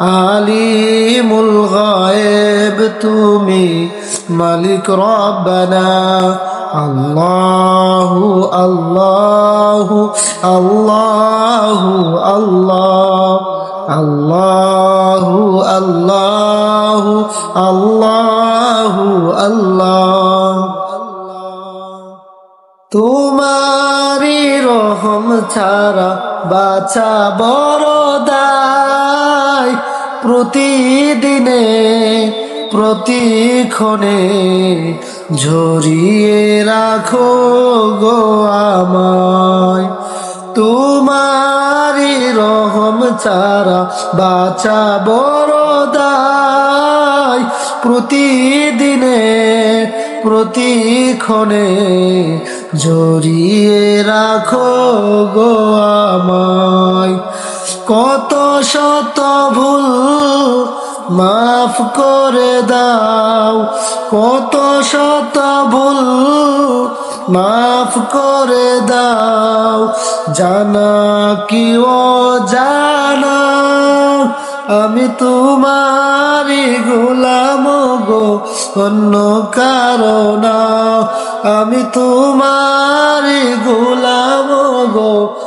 আলিমুল গায়েব, তুমি মালিক রব্বানা। আল্লাহু আল্লাহু আল্লাহু, আল্লাহ। আল্লাহু আল্লাহু আল্লাহু, আল্লাহ। তোমারি রহম ছাড়া বাছা বড় প্রতিদিনে, প্রতিক্ষণে ঝরিয়ে রাখো গো আমায়। তোমারি রহম ছাড়া বাছা বড় প্রতিদিনে, প্রতিক্ষণে জড়িয়ে রাখো গো আমায়। কত শত ভুল মাফ করে দাও, কত শত ভুল মাফ করে দাও, জানা কি ও জানা আমি তোমারি গোলাম গো, অন্য কারণা আমি তোমারি গোলাম গো